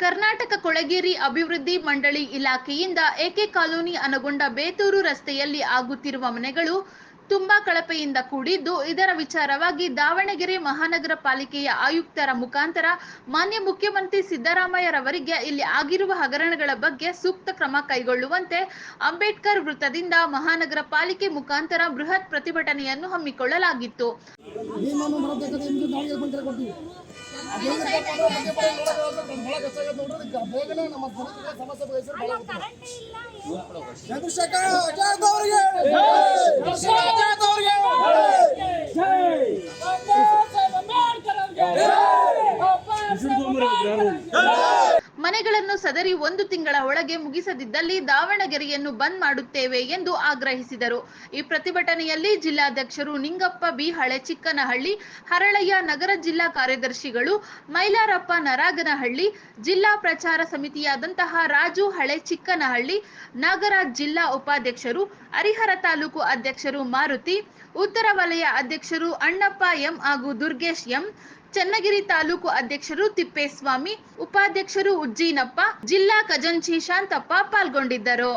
ಕರ್ನಾಟಕ ಕೊಳಗೇರಿ ಅಭಿವೃದ್ಧಿ ಮಂಡಳಿ ಇಲಾಖೆಯಿಂದ ಎಕೆ ಕಾಲೋನಿ ಅನಗೊಂಡ ಬೇತೂರು ರಸ್ತೆಯಲ್ಲಿ ಆಗುತ್ತಿರುವ ಮನೆಗಳು ತುಂಬಾ ಕಳಪೆಯಿಂದ ಕೂಡಿದ್ದು ಇದರ ವಿಚಾರವಾಗಿ ದಾವಣಗೆರೆ ಮಹಾನಗರ ಪಾಲಿಕೆಯ ಆಯುಕ್ತರ ಮುಖಾಂತರ ಮಾನ್ಯ ಮುಖ್ಯಮಂತ್ರಿ ಸಿದ್ದರಾಮಯ್ಯರವರಿಗೆ ಇಲ್ಲಿ ಆಗಿರುವ ಹಗರಣಗಳ ಬಗ್ಗೆ ಸೂಕ್ತ ಕ್ರಮ ಕೈಗೊಳ್ಳುವಂತೆ ಅಂಬೇಡ್ಕರ್ ವೃತ್ತದಿಂದ ಮಹಾನಗರ ಪಾಲಿಕೆ ಮುಖಾಂತರ ಬೃಹತ್ ಪ್ರತಿಭಟನೆಯನ್ನು ಹಮ್ಮಿಕೊಳ್ಳಲಾಗಿತ್ತು. ಭೀಮನ್ನು ಮನೆಗಳನ್ನು ಸದರಿ ಒಂದು ತಿಂಗಳ ಒಳಗೆ ಮುಗಿಸದಿದ್ದಲ್ಲಿ ದಾವಣಗೆರೆಯನ್ನು ಬಂದ್ ಮಾಡುತ್ತೇವೆ ಎಂದು ಆಗ್ರಹಿಸಿದರು. ಈ ಪ್ರತಿಭಟನೆಯಲ್ಲಿ ಜಿಲ್ಲಾಧ್ಯಕ್ಷರು ನಿಂಗಪ್ಪ ಬಿ. ಹಳೆ ಚಿಕ್ಕನಹಳ್ಳಿ ಹರಳಯ್ಯ ನಗರ ಜಿಲ್ಲಾ ಕಾರ್ಯದರ್ಶಿಗಳು, ಮೈಲಾರಪ್ಪ ನರಾಗನಹಳ್ಳಿ, ಜಿಲ್ಲಾ ಪ್ರಚಾರ ಸಮಿತಿಯಾದಂತಹ ರಾಜು ಹಳೆ ಚಿಕ್ಕನಹಳ್ಳಿ ನಾಗರಾಜ್ ಜಿಲ್ಲಾ ಉಪಾಧ್ಯಕ್ಷರು, ಹರಿಹರ ತಾಲೂಕು ಅಧ್ಯಕ್ಷರು ಮಾರುತಿ, ಉತ್ತರ ವಲಯ ಅಧ್ಯಕ್ಷರು ಅಣ್ಣಪ್ಪ ಎಂ ಹಾಗೂ ದುರ್ಗೇಶ್ ಎಂ ಚನ್ನಗಿರಿ ತಾಲೂಕು ಅಧ್ಯಕ್ಷರು ತಿಪ್ಪೇಸ್ವಾಮಿ ಉಪಾಧ್ಯಕ್ಷರು ಉಜ್ಜೀನಪ್ಪ ಜಿಲ್ಲಾ ಖಜಾಂಚಿ ಶಾಂತಪ್ಪ ಪಾಲ್ಗೊಂಡಿದ್ದರು.